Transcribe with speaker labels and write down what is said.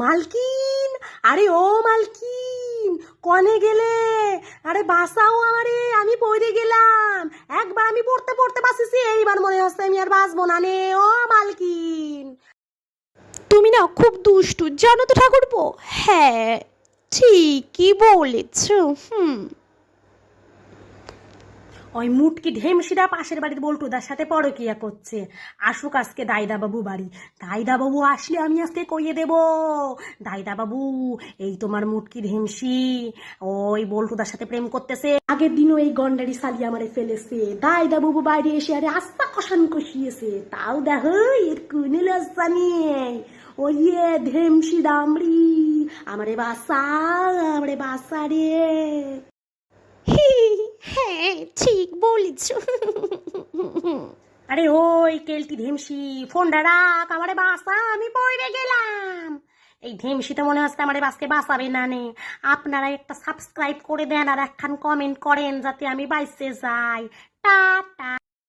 Speaker 1: মালকিন? আরে ও মালকিন, কনে গেলে? আরে বাসাও আমারে, আমি পড়ে গেলাম। একবার আমি পড়তে পড়তে বাসিছি এইবার মনে হচ্ছে আমি আর বাসবো না নে, ও মালকিন।
Speaker 2: তুমি না খুব দুষ্টু, জানো তো ঠাকুরপো? হ্যাঁ ঠিকই বলেছ, হুম।
Speaker 1: ওই মুটকি ঢেমসিরা পাশের বাড়ির বল্টুদার সাথে পরকিয়া করছে। আসুক আজকে দাইদা বাবু বাড়ি। দাইদা বাবু আসলে আমি আজকে কইয়ে দেব। দাইদা বাবু এই তোমার মুটকি ঢেমসি ওই বল্টুদার সাথে প্রেম করতেছে। আগের দিনও এই গন্ডারি সালি আমারে ফেলেছে। দাইদা বাবু বাইরে এসে আরে আস্তা কষান কষিয়েছে। তাও দেখো, এর কুনে লজ্জা নেই। ওই এ ঢেমসি দামড়ি আমারে বাসা আমারে বাসা রে
Speaker 2: হ্যাঁ বলেছ
Speaker 1: আরে ওই কেলটি ঢেমসি ফোনটা রাখ আমারে বাসা আমি পড়ে গেলাম। এই ঢেমসিটা মনে হচ্ছে আমার বাসকে বাঁচাবে না নে। আপনারা একটা সাবস্ক্রাইব করে দেন আর একখান কমেন্ট করেন যাতে আমি বাইসে যাই। টাটা